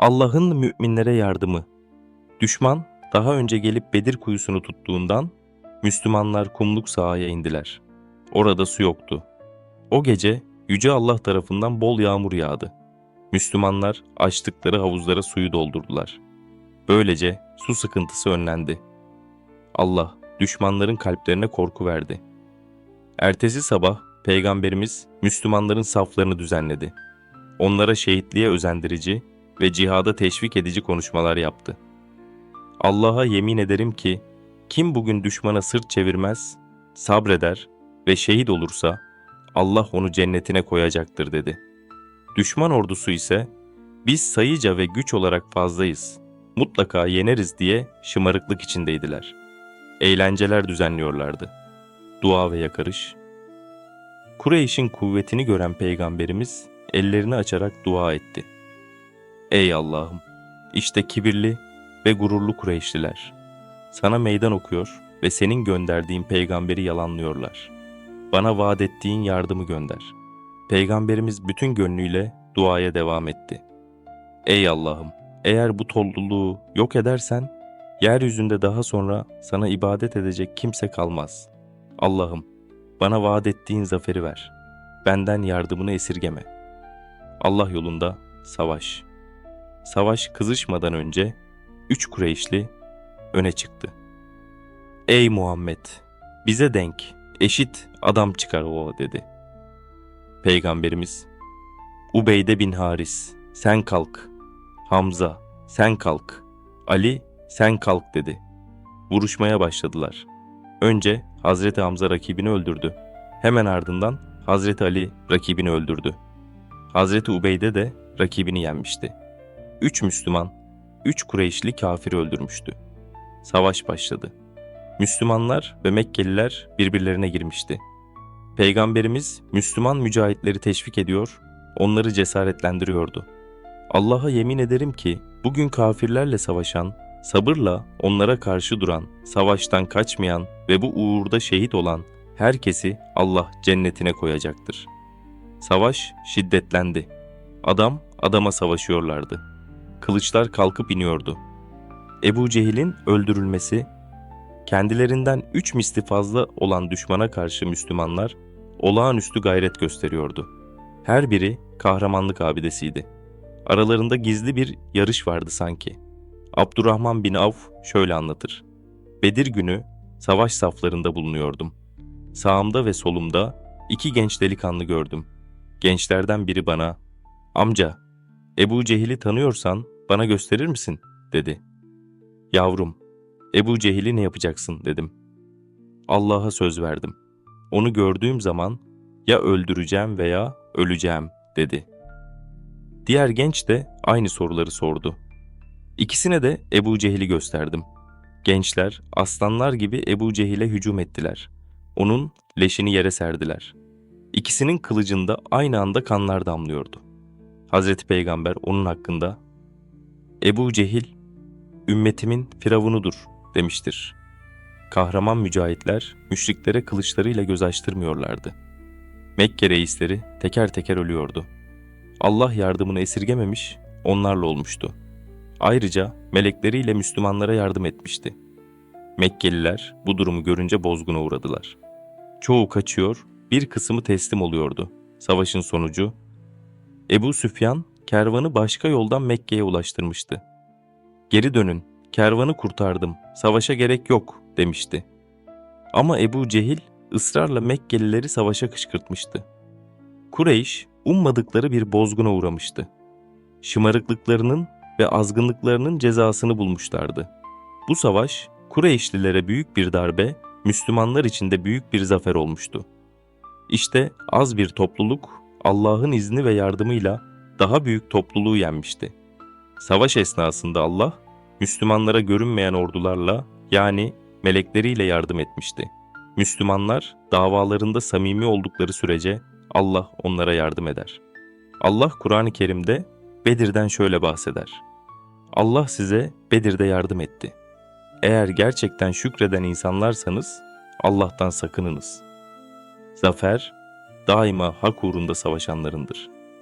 Allah'ın müminlere yardımı. Düşman daha önce gelip Bedir kuyusunu tuttuğundan Müslümanlar kumluk sahaya indiler. Orada su yoktu. O gece Yüce Allah tarafından bol yağmur yağdı. Müslümanlar açtıkları havuzlara suyu doldurdular. Böylece su sıkıntısı önlendi. Allah düşmanların kalplerine korku verdi. Ertesi sabah Peygamberimiz Müslümanların saflarını düzenledi. Onlara şehitliğe özendirici ve cihada teşvik edici konuşmalar yaptı. Allah'a yemin ederim ki kim bugün düşmana sırt çevirmez, sabreder ve şehit olursa Allah onu cennetine koyacaktır dedi. Düşman ordusu ise biz sayıca ve güç olarak fazlayız. Mutlaka yeneriz diye şımarıklık içindeydiler. Eğlenceler düzenliyorlardı. Dua ve yakarış. Kureyş'in kuvvetini gören peygamberimiz ellerini açarak dua etti. Ey Allah'ım! işte kibirli ve gururlu Kureyşliler. Sana meydan okuyor ve senin gönderdiğin peygamberi yalanlıyorlar. Bana vaat ettiğin yardımı gönder. Peygamberimiz bütün gönlüyle duaya devam etti. Ey Allah'ım! Eğer bu tolluluğu yok edersen, yeryüzünde daha sonra sana ibadet edecek kimse kalmaz. Allah'ım, bana vaat ettiğin zaferi ver. Benden yardımını esirgeme. Allah yolunda savaş. Savaş kızışmadan önce üç Kureyşli öne çıktı. Ey Muhammed! Bize denk, eşit adam çıkar o dedi. Peygamberimiz, Ubeyde bin Haris, sen kalk. Hamza, sen kalk. Ali, sen kalk dedi. Vuruşmaya başladılar. Önce Hazreti Hamza rakibini öldürdü. Hemen ardından Hazreti Ali rakibini öldürdü. Hazreti Ubeyde de rakibini yenmişti. Üç Müslüman, üç Kureyşli kafiri öldürmüştü. Savaş başladı. Müslümanlar ve Mekkeliler birbirlerine girmişti. Peygamberimiz Müslüman mücahitleri teşvik ediyor, onları cesaretlendiriyordu. Allah'a yemin ederim ki bugün kafirlerle savaşan, sabırla onlara karşı duran, savaştan kaçmayan ve bu uğurda şehit olan herkesi Allah cennetine koyacaktır. Savaş şiddetlendi. Adam adama savaşıyorlardı. Kılıçlar kalkıp iniyordu. Ebu Cehil'in öldürülmesi, kendilerinden üç misli fazla olan düşmana karşı Müslümanlar olağanüstü gayret gösteriyordu. Her biri kahramanlık abidesiydi. Aralarında gizli bir yarış vardı sanki. Abdurrahman bin Avf şöyle anlatır. Bedir günü savaş saflarında bulunuyordum. Sağımda ve solumda iki genç delikanlı gördüm. Gençlerden biri bana, ''Amca, Ebu Cehil'i tanıyorsan bana gösterir misin?'' dedi. ''Yavrum, Ebu Cehil'i ne yapacaksın?'' dedim. Allah'a söz verdim. Onu gördüğüm zaman ya öldüreceğim veya öleceğim dedi. Diğer genç de aynı soruları sordu. İkisine de Ebu Cehil'i gösterdim. Gençler aslanlar gibi Ebu Cehil'e hücum ettiler. Onun leşini yere serdiler. İkisinin kılıcında aynı anda kanlar damlıyordu. Hazreti Peygamber onun hakkında Ebu Cehil ümmetimin firavunudur demiştir. Kahraman mücahitler müşriklere kılıçlarıyla göz açtırmıyorlardı. Mekke reisleri teker teker ölüyordu. Allah yardımını esirgememiş, onlarla olmuştu. Ayrıca melekleriyle Müslümanlara yardım etmişti. Mekkeliler bu durumu görünce bozguna uğradılar. Çoğu kaçıyor, bir kısmı teslim oluyordu. Savaşın sonucu Ebu Süfyan kervanı başka yoldan Mekke'ye ulaştırmıştı. Geri dönün, kervanı kurtardım, savaşa gerek yok demişti. Ama Ebu Cehil ısrarla Mekkelileri savaşa kışkırtmıştı. Kureyş ummadıkları bir bozguna uğramıştı. Şımarıklıklarının ve azgınlıklarının cezasını bulmuşlardı. Bu savaş Kureyşlilere büyük bir darbe, Müslümanlar için de büyük bir zafer olmuştu. İşte az bir topluluk Allah'ın izni ve yardımıyla daha büyük topluluğu yenmişti. Savaş esnasında Allah, Müslümanlara görünmeyen ordularla yani melekleriyle yardım etmişti. Müslümanlar davalarında samimi oldukları sürece Allah onlara yardım eder. Allah Kur'an-ı Kerim'de Bedir'den şöyle bahseder. Allah size Bedir'de yardım etti. Eğer gerçekten şükreden insanlarsanız Allah'tan sakınınız. Zafer daima hak uğrunda savaşanlarındır.''